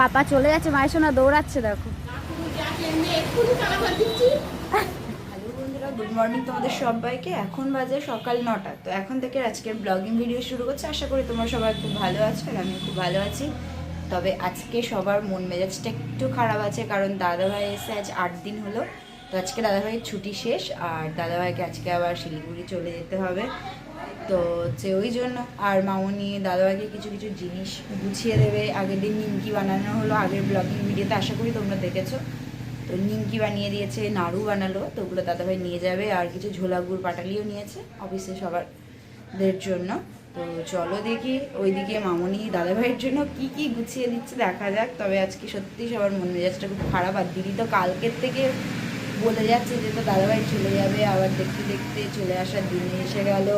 পাপা চলে যাচ্ছে মায়ের সোনা দৌড়াচ্ছে, দেখো। গুড মর্নিং তোমাদের সবাইকে। এখন বাজে সকাল নটা। তো এখন থেকে আজকের ব্লগিং ভিডিও শুরু করছে। আশা করি তোমরা সবাই খুব ভালো আছো আর আমি খুব ভালো আছি। তবে আজকে সবার মন মেজাজটা একটু খারাপ আছে, কারণ দাদাভাই এসে আজ আট দিন হলো। তো আজকে দাদাভাইয়ের ছুটি শেষ, আর দাদাভাইকে আজকে আবার শিলিগুড়ি চলে যেতে হবে। তো হচ্ছে ওই জন্য। আর মামনি দাদাভাইকে কিছু কিছু জিনিস গুছিয়ে দেবে। আগের দিন নিমকি বানানো হলো, আগের ব্লগিং ভিডিওতে আশা করি তোমরা দেখেছ। তো নিমকি বানিয়ে দিয়েছে, নাড়ু বানালো, তো ওগুলো দাদাভাই নিয়ে যাবে। আর কিছু ঝোলা গুড় পাটালিও নিয়েছে অফিসে সবারদের জন্য। তো চলো দেখি ওইদিকে মামনি দাদাভাইয়ের জন্য কি কি গুছিয়ে দিচ্ছে, দেখা যাক। তবে আজকে সত্যি সবার মন মেজাজটা খুব খারাপ। আর দিদি তো কালকের থেকে বলে যাচ্ছে যে, তো দাদাভাই চলে যাবে। আবার দেখতে দেখতে চলে আসার দিন এসে গেল।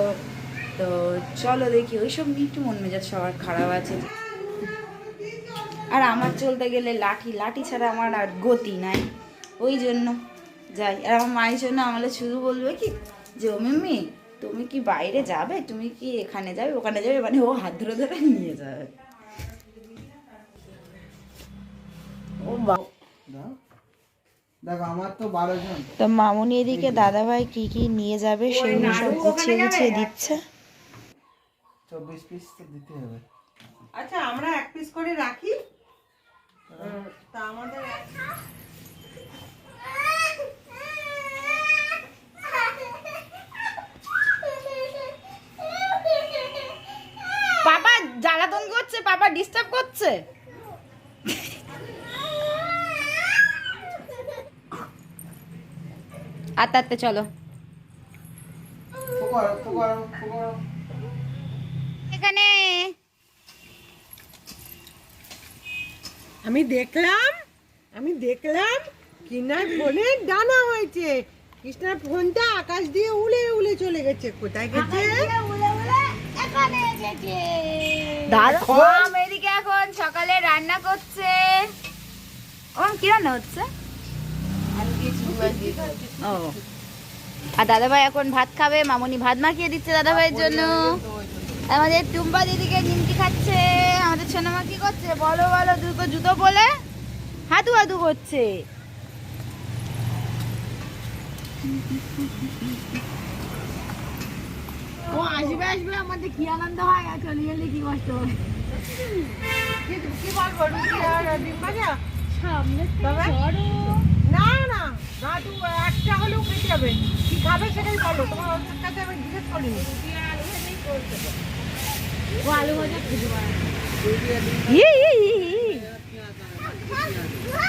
তো চলো দেখি ওইসব নিয়ে একটু মন মেজাজ সবার খারাপ আছে। আর আমার চলতে গেলে লাঠি লাঠি ছাড়া আমার আর গতি নাই। ওই জন্য যাই। আর আমার মায়ের জন্য আমাদের শুধু বলবে কি যে ও মিম্মি তুমি কি বাইরে যাবে? তুমি কি এখানে যাবে? ওখানে যাবে? মানে ও হাত ধরে ধরে নিয়ে যাবে। ও বা দাও। দেখো আমার তো বারো জন। তো মামুনি এদিকে দাদাভাই কি কি নিয়ে যাবে সেগুলো সব গুছিয়ে গুছিয়ে দিচ্ছে? চব্বিশ পিস তো দিতে হবে। আচ্ছা আমরা এক পিস করে রাখি। তা আমাদের পাপা জ্বালাতন করছে পাপা ডিস্টার্ব করছে। আত্তে আত্তে চলো। ফুকরো ফুকরো ফুকরো এখানে। আমি দেখলাম আমি দেখলাম কিনার ফোনে ডানা হয়েছে। কৃষ্ণার ফোনটা আকাশ দিয়ে উড়ে উড়ে চলে গেছে। কোথায় গেছে? দাদা এদিকে এখন সকালে রান্না করছে। ও কি রান্না হচ্ছে? ও। আর দাদাভাই এখন ভাত খাবে মামনি ভাত মাখিয়ে দিচ্ছে দাদাভাইয়ের জন্য। আমাদের টুম্পা দিদিকে নিমকি খাচ্ছে আমাদের সোনামা কি করছে? বলো বলো দুটো জুতো বলে হাতু হাতু করছে। ও আসবে আসবে আমাদের কি আনন্দ হয় আর চলে গেলে কি কষ্ট হয় কি- বলব সামনে না না দাদু একটা হলেও খেতে হবে কি খাবে সেটাই বলো তোমার কাছে আমি জিজ্ঞেস করিনি। ও আলু ভাজা খেতে পারে ই, ই, ই, ই।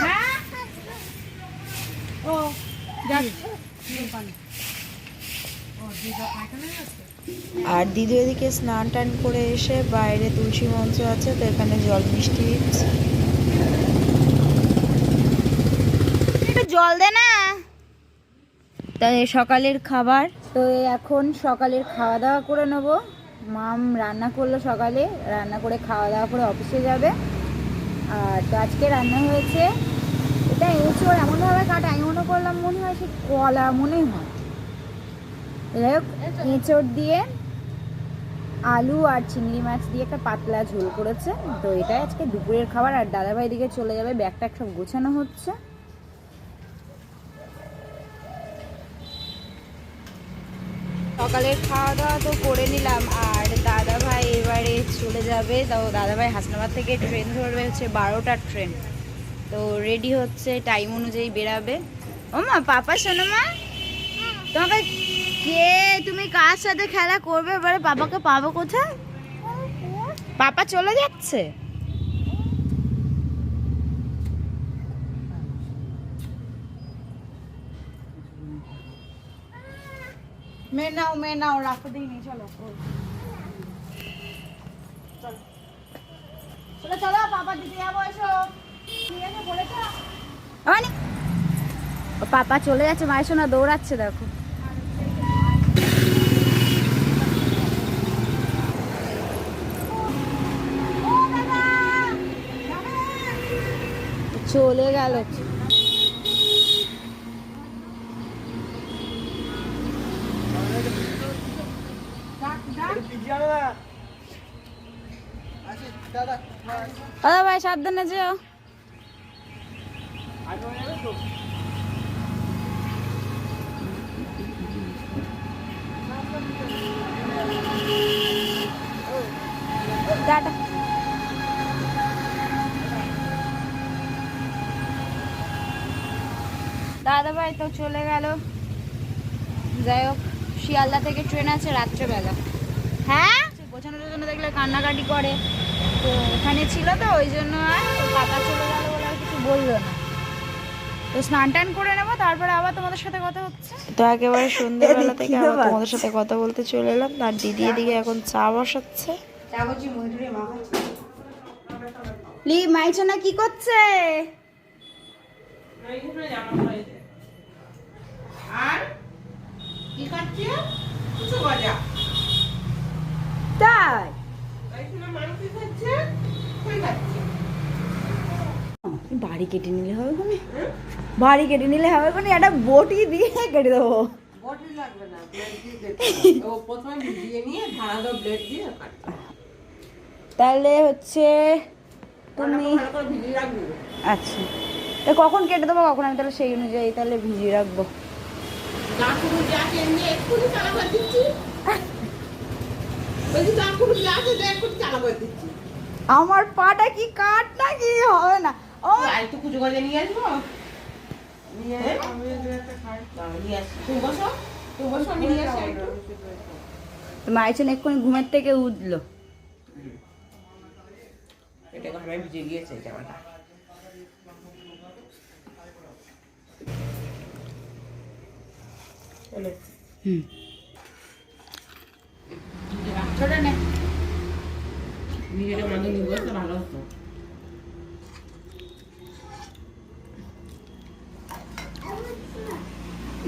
হ্যাঁ? ও আর দিদি ওদিকে স্নান টান করে এসে বাইরে তুলসী মঞ্চ আছে তো এখানে জল মিষ্টি জল দে না। তাই সকালের খাবার। তো এখন সকালের খাওয়া দাওয়া করে নেব। মাম রান্না করল সকালে, রান্না করে খাওয়া দাওয়া করে অফিসে যাবে। আর তো আজকে রান্না হয়েছে। এটা এঁচড় এমনভাবে কাটা, আমি মনে করলাম মনে হয় সে কলা মনে হয়। যাই হোক দিয়ে আলু আর চিংড়ি মাছ দিয়ে একটা পাতলা ঝোল করেছে। তো এটাই আজকে দুপুরের খাবার। আর দাদাভাই দিকে চলে যাবে, ব্যাগটা সব গোছানো হচ্ছে। সকালের খাওয়া দাওয়া তো করে নিলাম। আর দাদাভাই এবারে চলে যাবে। তো দাদাভাই হাসনাবাদ থেকে ট্রেন ধরবে হচ্ছে বারোটার ট্রেন। তো রেডি হচ্ছে টাইম অনুযায়ী বেরাবে। ও মা পাপা, শোনো মা। তোমাকে কে? তুমি কার সাথে খেলা করবে? এবারে পাপাকে পাবো কোথায়? পাপা চলে যাচ্ছে? মে নাও মে নাও রাখো দিইনি চলো চলো চলো বাবা দিতে যাব এসো পাপা চলে যাচ্ছে মায়ের সোনা দৌড়াচ্ছে দেখো চলে গেল দাদা ভাই, সাবধানে যেও। টাটা। দাদা ভাই তো চলে গেল। যাই হোক, শিয়ালদা থেকে ট্রেন আছে রাত্রেবেলা। হ্যাঁ? গোছানোর জন্য দেখলে কান্নাকাটি করে। তো ওখানে ছিল তো ওই জন্য আর কাকা চলে গেল বলে আর কিছু বলল না। তো স্নান টান করে নেব তারপরে আবার তোমাদের সাথে কথা হচ্ছে। তো একেবারে সন্ধ্যেবেলা থেকে আবার তোমাদের সাথে কথা বলতে চলে এলাম আর দিদি এদিকে এখন চা বসাচ্ছে। লি মাইছানা কি করছে আর কি খাচ্ছে কিছু গজা তাই এইখানে মানুষ কি খাচ্ছে কই খাচ্ছে বাড়ি কেটে নিলে হবে কোনে? বাড়ি কেটে নিলে হবে কোনে? একটা বটি দিয়ে কেটে দেবো। না তাহলে হচ্ছে তুমি আচ্ছা। তো কখন কেটে দেবো কখন আমি তাহলে সেই অনুযায়ী তাহলে ভিজিয়ে রাখব। না আমার পাটা কি কাট নাকি হবে না। ও আর একটু কুচো করে নিয়ে আসব নিয়ে নিয়ে আসি তুমি বসো তুমি বসো আমি নিয়ে আসি একটু। মাইছেন এক্ষুনি ঘুমের থেকে উঠল এটা ঘরে ভিজে গিয়েছে জামাটা হুম ছোট নে ভিডিওটা মাঝে নিয়ে বসতে ভালো হতো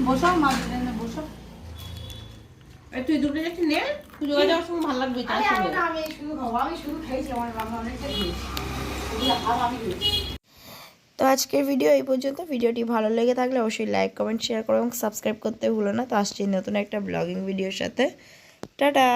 বসো মা বসো। এই তুই দুটো যাচ্ছি নে পুজো যাওয়ার সময় ভালো লাগবে চার সঙ্গে আমি শুধু। খাব আমি শুধু খাইছি আমার বাবা অনেকটা খেয়েছি। আমি তো আজকের ভিডিও এই পর্যন্ত। ভিডিওটি ভালো লেগে থাকলে অবশ্যই লাইক কমেন্ট শেয়ার করো এবং সাবস্ক্রাইব করতে ভুলো না। তো আসছি নতুন একটা ব্লগিং ভিডিওর সাথে। টাটা!